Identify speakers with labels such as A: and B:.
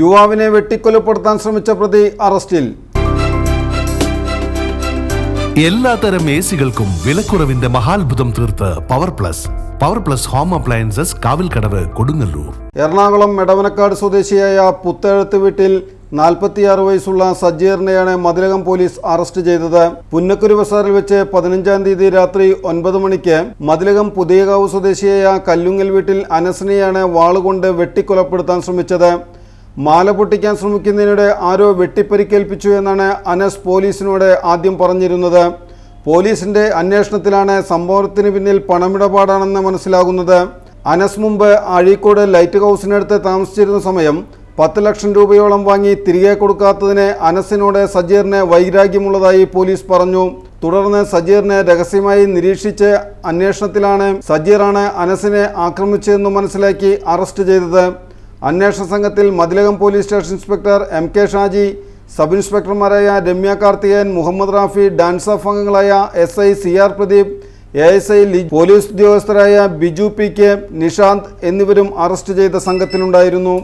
A: യുവാവിനെ വെട്ടിക്കൊലപ്പെടുത്താൻ ശ്രമിച്ച പ്രതി അറസ്റ്റിൽ.
B: എല്ലാത്തരം എ സികൾക്കും വിലക്കുറവിന്റെ മഹാത്ഭുതം തീർത്ത് power plus power plus home appliances Kavilkadavu Kodungallur.
A: Ernakulam Edavanakkad സ്വദേശിയായ പുത്തേഴത്ത് വീട്ടിൽ നാൽപ്പത്തിയാറ് വയസ്സുള്ള സജീറിനെയാണ് മതിലകം പോലീസ് അറസ്റ്റ് ചെയ്തത്. പുന്നക്കുരു ബസാറിൽ വെച്ച് പതിനഞ്ചാം തീയതി രാത്രി ഒൻപത് മണിക്ക് മതിലകം പുതിയകാവ് സ്വദേശിയായ കല്ലുങ്ങൽ വീട്ടിൽ അനസിനെയാണ് വാളുകൊണ്ട് വെട്ടിക്കൊലപ്പെടുത്താൻ ശ്രമിച്ചത്. മാല പൊട്ടിക്കാൻ ശ്രമിക്കുന്നതിനിടെ ആരോ വെട്ടിപ്പരിക്കേൽപ്പിച്ചു എന്നാണ് അനസ് പോലീസിനോട് ആദ്യം പറഞ്ഞിരുന്നത്. പോലീസിന്റെ അന്വേഷണത്തിലാണ് സംഭവത്തിന് പിന്നിൽ പണമിടപാടാണെന്ന് മനസ്സിലാകുന്നത്. അനസ് മുമ്പ് അഴീക്കോട് ലൈറ്റ് ഹൗസിനടുത്ത് താമസിച്ചിരുന്ന സമയം പത്ത് ലക്ഷം രൂപയോളം വാങ്ങി തിരികെ കൊടുക്കാത്തതിന് അനസിനോട് സജീറിന് വൈരാഗ്യമുള്ളതായി പോലീസ് പറഞ്ഞു. തുടർന്ന് സജീറിനെ രഹസ്യമായി നിരീക്ഷിച്ച് അന്വേഷണത്തിലാണ് സജീറാണ് അനസിനെ ആക്രമിച്ചതെന്ന് മനസ്സിലാക്കി അറസ്റ്റ് ചെയ്തത്. അന്വേഷണ സംഘത്തിൽ Mathilakam police station inspector M K Shaji sub ഇൻസ്പെക്ടർമാരായ Ramya Karthikeyan Muhammad Rafi DANSAF അംഗങ്ങളായ S I C R Pradeep A S I police ഉദ്യോഗസ്ഥരായ Biju P K Nishanth എന്നിവരും അറസ്റ്റ് ചെയ്ത സംഘത്തിലുണ്ടായിരുന്നു